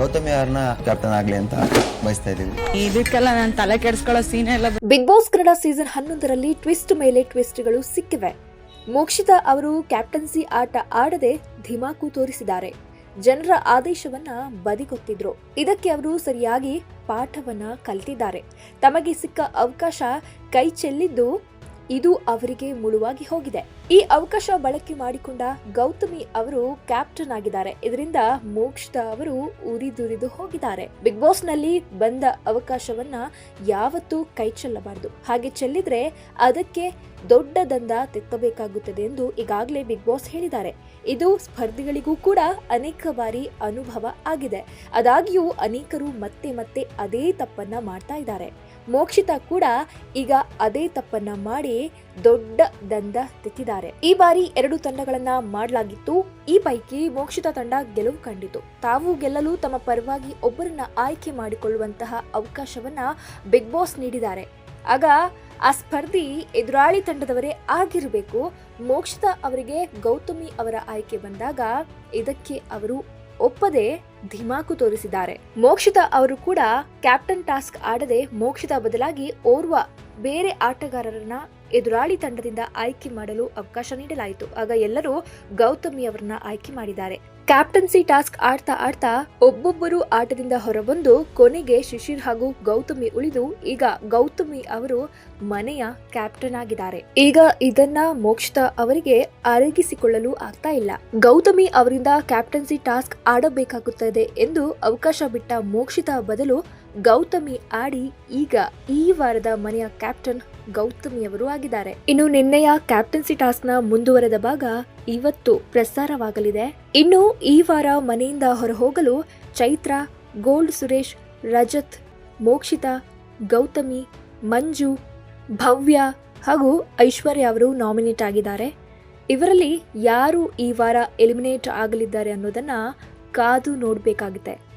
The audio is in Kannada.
ಗೌತಮಿ ಅವ್ರನ್ನ ಕ್ಯಾಪ್ಟನ್ ಆಗ್ಲಿ ಅಂತ ಬಯಸ್ತಾ ಇದೀವಿ ಇದಕ್ಕೆಲ್ಲ ನಾನು ತಲೆ ಕೆಡಿಸ್ಕೊಳ್ಳೋ ಸೀನ್ ಎಲ್ಲ ಬಿಗ್ ಬಾಸ್ ಕನ್ನಡ ಸೀಸನ್ ಹನ್ನೊಂದರಲ್ಲಿ ಟ್ವಿಸ್ಟ್ ಮೇಲೆ ಟ್ವಿಸ್ಟ್ಗಳು ಸಿಕ್ಕಿವೆ. ಮೋಕ್ಷಿತಾ ಅವರು ಕ್ಯಾಪ್ಟನ್ಸಿ ಆಟ ಆಡದೆ ಧಿಮಾಕು ತೋರಿಸಿದ್ದಾರೆ. ಜನರ ಆದೇಶವನ್ನ ಬದಿಗೊತ್ತಿದ್ರು. ಇದಕ್ಕೆ ಅವರು ಸರಿಯಾಗಿ ಪಾಠವನ್ನ ಕಲಿತಿದ್ದಾರೆ. ತಮಗೆ ಸಿಕ್ಕ ಅವಕಾಶ ಕೈ ಚೆಲ್ಲಿದ್ದು ಇದು ಅವರಿಗೆ ಮುಳುವಾಗಿ ಹೋಗಿದೆ. ಈ ಅವಕಾಶ ಬಳಕೆ ಮಾಡಿಕೊಂಡ ಗೌತಮಿ ಅವರು ಕ್ಯಾಪ್ಟನ್ ಆಗಿದ್ದಾರೆ. ಇದರಿಂದ ಮೋಕ್ಷದ ಅವರು ಉರಿದುರಿದು ಹೋಗಿದ್ದಾರೆ. ಬಿಗ್ ಬಾಸ್ನಲ್ಲಿ ಬಂದ ಅವಕಾಶವನ್ನ ಯಾವತ್ತೂ ಕೈ ಚೆಲ್ಲಬಾರದು ಹಾಗೆ ಚೆಲ್ಲಿದ್ರೆ ಅದಕ್ಕೆ ದೊಡ್ಡ ದಂಡ ತೆತ್ತಬೇಕಾಗುತ್ತದೆ ಎಂದು ಈಗಾಗಲೇ ಬಿಗ್ ಬಾಸ್ ಹೇಳಿದ್ದಾರೆ. ಇದು ಸ್ಪರ್ಧಿಗಳಿಗೂ ಕೂಡ ಅನೇಕ ಬಾರಿ ಅನುಭವ ಆಗಿದೆ. ಅದಾಗಿಯೂ ಅನೇಕರು ಮತ್ತೆ ಮತ್ತೆ ಅದೇ ತಪ್ಪನ್ನ ಮಾಡ್ತಾ ಇದ್ದಾರೆ. ಮೋಕ್ಷಿತಾ ಕೂಡ ಈಗ ಅದೇ ತಪ್ಪನ್ನ ಮಾಡಿ ದೊಡ್ಡ ದಂಡ ತೆತ್ತಿದ್ದಾರೆ. ಈ ಬಾರಿ ಎರಡು ತಂಡಗಳನ್ನ ಮಾಡಲಾಗಿತ್ತು. ಈ ಪೈಕಿ ಮೋಕ್ಷಿತ ತಂಡ ಗೆಲುವು ಕಂಡಿತು. ತಾವು ಗೆಲ್ಲಲು ತಮ್ಮ ಪರವಾಗಿ ಒಬ್ಬರನ್ನ ಆಯ್ಕೆ ಮಾಡಿಕೊಳ್ಳುವಂತಹ ಅವಕಾಶವನ್ನ ಬಿಗ್ ಬಾಸ್ ನೀಡಿದ್ದಾರೆ. ಆಗ ಆ ಸ್ಪರ್ಧಿ ಎದುರಾಳಿ ತಂಡದವರೇ ಆಗಿರಬೇಕು. ಮೋಕ್ಷಿತಾ ಅವರಿಗೆ ಗೌತಮಿ ಅವರ ಆಯ್ಕೆ ಬಂದಾಗ ಇದಕ್ಕೆ ಅವರು ಒಪ್ಪದೆ ಧಿಮಾಕು ತೋರಿಸಿದ್ದಾರೆ. ಮೋಕ್ಷಿತಾ ಅವರು ಕೂಡ ಕ್ಯಾಪ್ಟನ್ ಟಾಸ್ಕ್ ಆಡದೆ ಮೋಕ್ಷಿತಾ ಬದಲಾಗಿ ಓರ್ವ ಬೇರೆ ಆಟಗಾರರನ್ನ ಎದುರಾಳಿ ತಂಡದಿಂದ ಆಯ್ಕೆ ಮಾಡಲು ಅವಕಾಶ ನೀಡಲಾಯಿತು. ಆಗ ಎಲ್ಲರೂ ಗೌತಮಿ ಅವರನ್ನ ಆಯ್ಕೆ ಮಾಡಿದ್ದಾರೆ. ಕ್ಯಾಪ್ಟನ್ಸಿ ಟಾಸ್ಕ್ ಆಡ್ತಾ ಆಡ್ತಾ ಒಬ್ಬೊಬ್ಬರು ಆಟದಿಂದ ಹೊರಬಂದು ಕೊನೆಗೆ ಶಿಶಿರ್ ಹಾಗೂ ಗೌತಮಿ ಉಳಿದು ಈಗ ಗೌತಮಿ ಅವರು ಮನೆಯ ಕ್ಯಾಪ್ಟನ್ ಆಗಿದ್ದಾರೆ. ಈಗ ಇದನ್ನ ಮೋಕ್ಷಿತ ಅವರಿಗೆ ಅರಗಿಸಿಕೊಳ್ಳಲು ಆಗ್ತಾ ಇಲ್ಲ. ಗೌತಮಿ ಅವರಿಂದ ಕ್ಯಾಪ್ಟನ್ಸಿ ಟಾಸ್ಕ್ ಆಡಬೇಕಾಗುತ್ತದೆ ಎಂದು ಅವಕಾಶ ಬಿಟ್ಟ ಮೋಕ್ಷಿತ ಬದಲು ಗೌತಮಿ ಆಡಿ ಈಗ ಈ ವಾರದ ಮನೆಯ ಕ್ಯಾಪ್ಟನ್ ಗೌತಮಿ ಅವರು ಆಗಿದ್ದಾರೆ. ಇನ್ನು ನಿನ್ನೆಯ ಕ್ಯಾಪ್ಟನ್ಸಿ ಟಾಸ್ಕ್ನ ಮುಂದುವರೆದ ಭಾಗ ಇವತ್ತು ಪ್ರಸಾರವಾಗಲಿದೆ. ಇನ್ನು ಈ ವಾರ ಮನೆಯಿಂದ ಹೊರಹೋಗಲು ಚೈತ್ರ ಗೋಲ್ಡ್ ಸುರೇಶ್, ರಜತ್, ಮೋಕ್ಷಿತಾ, ಗೌತಮಿ, ಮಂಜು, ಭವ್ಯ ಹಾಗೂ ಐಶ್ವರ್ಯ ಅವರು ನಾಮಿನೇಟ್ ಆಗಿದ್ದಾರೆ. ಇವರಲ್ಲಿ ಯಾರು ಈ ವಾರ ಎಲಿಮಿನೇಟ್ ಆಗಲಿದ್ದಾರೆ ಅನ್ನೋದನ್ನ ಕಾದು ನೋಡಬೇಕಾಗುತ್ತೆ.